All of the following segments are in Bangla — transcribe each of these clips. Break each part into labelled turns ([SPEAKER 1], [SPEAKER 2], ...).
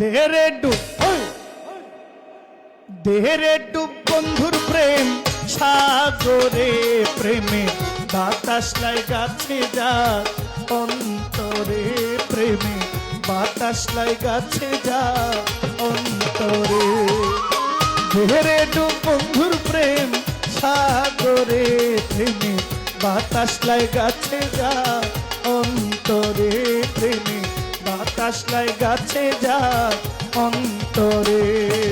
[SPEAKER 1] দেহেরে ডুব দেহেরে ডুব বন্ধুর প্রেম, সাগরে প্রেমে, বাতাস লাই গাছে যা অন্তরে প্রেমে, বাতাস লাই গাছে যা অন্তরে। দেহেরে ডুব বন্ধুর প্রেম, সাগরে প্রেমে, বাতাস লাই গাছে যা অন্তরে প্রেমে। বাতাস লাই গাছে যা অন্তরে।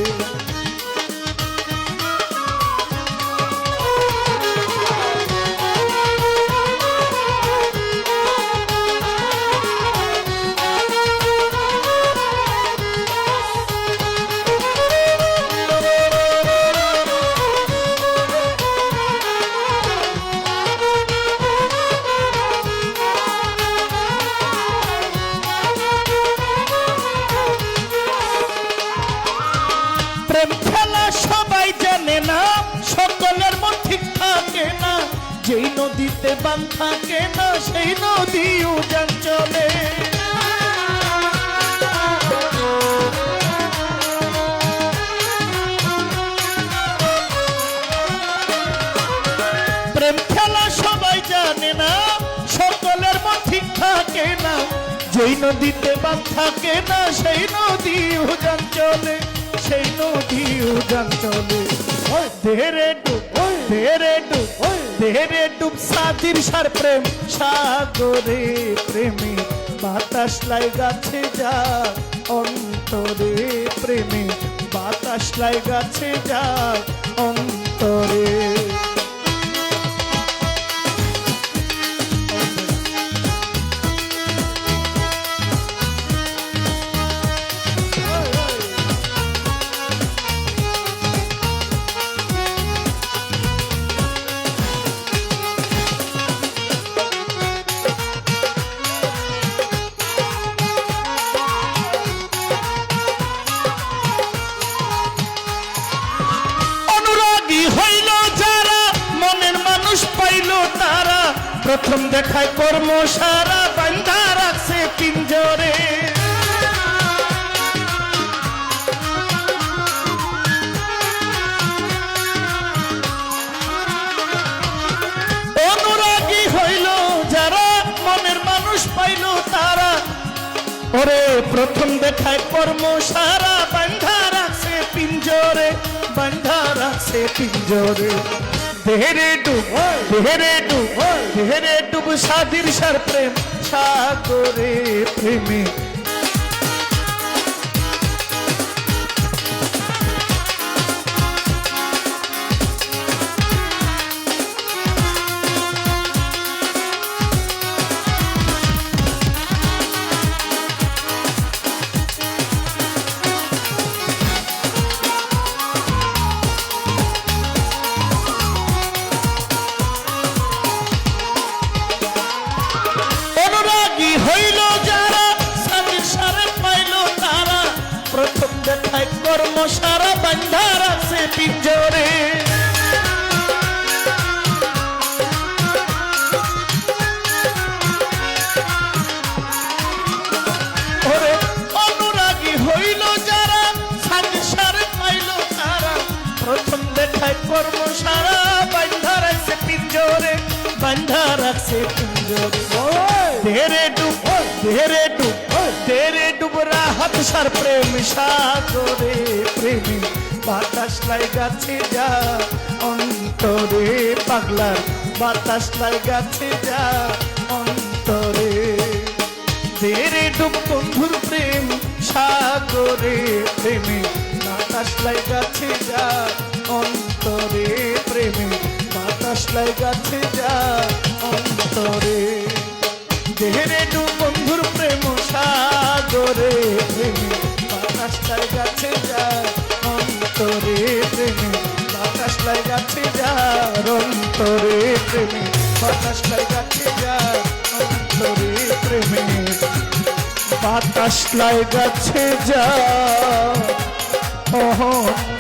[SPEAKER 1] খেলা সবাই জানে না, সকলের মন থাকে না। যেই নদীতে বান থাকে না, সেই নদী উজান চলে। প্রেম সবাই জানে না মন থাকে না। যেই নদীতে বান থাকে না, সেই নদী উজান চলে। নদী উজান চলে। ধেরে ডুব ধেরে ডুব ধেরে ডুব। সাদির সার প্রেম, সাগরে প্রেমে। বাতাস লাই গাছে যা, অন্তরে প্রেমে। বাতাস লাই গাছে যা, অন্তরে প্রথম দেখায় কর্ম সারা বান্ধা রাখছে পিঞ্জরে। অনুরাগী হইল যারা, মনের মানুষ পাইল তারা। ওরে, প্রথম দেখায় কর্ম সারা বান্ধা রাখছে পিঞ্জরে বান্ধা রাখছে পিঞ্জরে। দেহেরে ডুব দেহেরে ডুব দেহেরে ডুব সাদির সার প্রেম সাগরে প্রেমে পিঞ্জরে। অনুরাগী হইল যারা স্বামীর সারে পাইল তারা। প্রথম দেখায় কর্ম সারা বান্ধা রাখছে পিঞ্জরে, বান্ধা রাখছে পিঞ্জরে। ধেরে ডুব ধেরে ডুব ধেরে ডুব রাহাত সার প্রেম সাগরে, প্রেমী বাতাস লাই গাছে যা, অন্তরে পাগলার বাতাস লাই গাছে যা, অন্তরে। ধেরে ডুব বন্ধুর প্রেম, সাগরে প্রেমে বাতাস লাই গাছে যা, অন্তরে প্রেমে বাতাস লাই গাছে যা, অন্তরে। দেহেরে ডু বন্ধুর প্রেম, সাগরে প্রেমে বাতাস যা অন্তরে প্রেমে, বাতাস লাই গাছে যা অন্তরে প্রেমে, বাতাস লাই গাছে যা অন্তরে প্রেমে। বাতাস লাই গাছে যা অহন্তরে